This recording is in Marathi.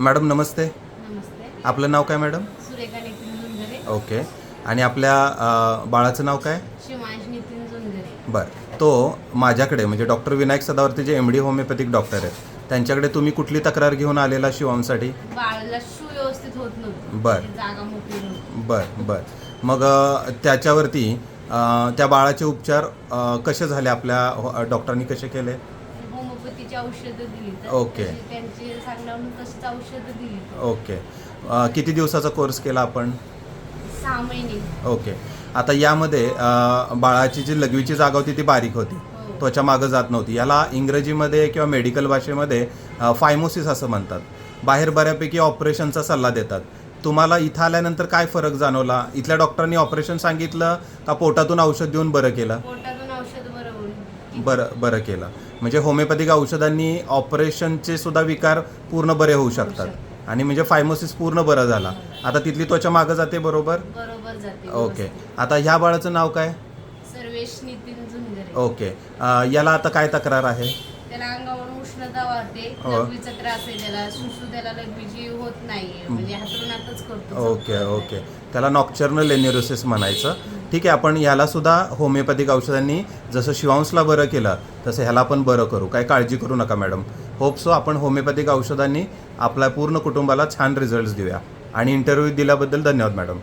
मॅडम नमस्ते. नमस्ते. आपलं नाव काय मॅडम? सुरेखा नितीन झुंजरे ओके. आणि आपल्या अ, बाळाचं नाव काय? शिवांश नितीन झुंजरे बरं. तो माझ्याकडे म्हणजे डॉक्टर विनायक सदावर्ती जे एम डी होमिओपॅथिक डॉक्टर आहेत त्यांच्याकडे तुम्ही कुठली तक्रार घेऊन आलेला शिवांसाठी बाळाला शू व्यवस्थित होत नव्हती. बर. म्हणजे जागा मोकळी नव्हती. बरं बरं. मग अ, त्याच्यावरती अ, त्या बाळाचे उपचार अ, कसे झाले? आपल्या हो- डॉक्टरांनी कसे केले? औषधं दिली ओके. त्यांची सांगण्यावरून तशीच औषधं दिली ओके. अ, किती दिवसाचा कोर्स केला आपण? सहा महिने. ओके. आता यामध्ये अ, बाळाची जी लघवीची जागा होती ती बारीक होती. हो. त्वचा मागं जात नव्हती. याला इंग्रजीमध्ये किंवा मेडिकल भाषेमध्ये फायमोसिस असं म्हणतात. बाहेर बऱ्यापैकी ऑपरेशनचा सल्ला देतात. तुम्हाला इथं आल्यानंतर काय फरक जाणवला? इथल्या डॉक्टरांनी ऑपरेशन सांगितलं का पोटातून औषध देऊन बरं केलं? बरं बरं केलं. म्हणजे होमिओपॅथिक औषधांनी ऑपरेशनचे सुद्धा विकार पूर्ण बरे होऊ शकतात. आणि म्हणजे फायमोसिस पूर्ण बरं झाला. आता तिथली त्वचा मागं जाते बरोबर? बरोबर जाते ओके. आता ह्या बाळाचं नाव काय? सर्वेश नितीन झुंजरे ओके. अ, याला आता काय तक्रार आहे? त्याला अंगावरून उष्णता वाढते. हो. लघवीचा त्रास आहे त्याला. सुसू त्याला लघवीची होत नाहीये. म्हणजे करतो. Okay okay. त्याला नॉक्चर्नल एन्युरोसिस म्हणायचं. ठीक आहे आपण यालासुद्धा होमिओपॅथिक औषधांनी जसं शिवांशला बरं केलं तसं ह्याला पण बरं करू. काय काळजी करू नका मॅडम. होप सो आपण होमिओपॅथिक औषधांनी आपल्या पूर्ण कुटुंबाला छान रिझल्ट्स देऊया. आणि इंटरव्ह्यू दिल्याबद्दल धन्यवाद मॅडम.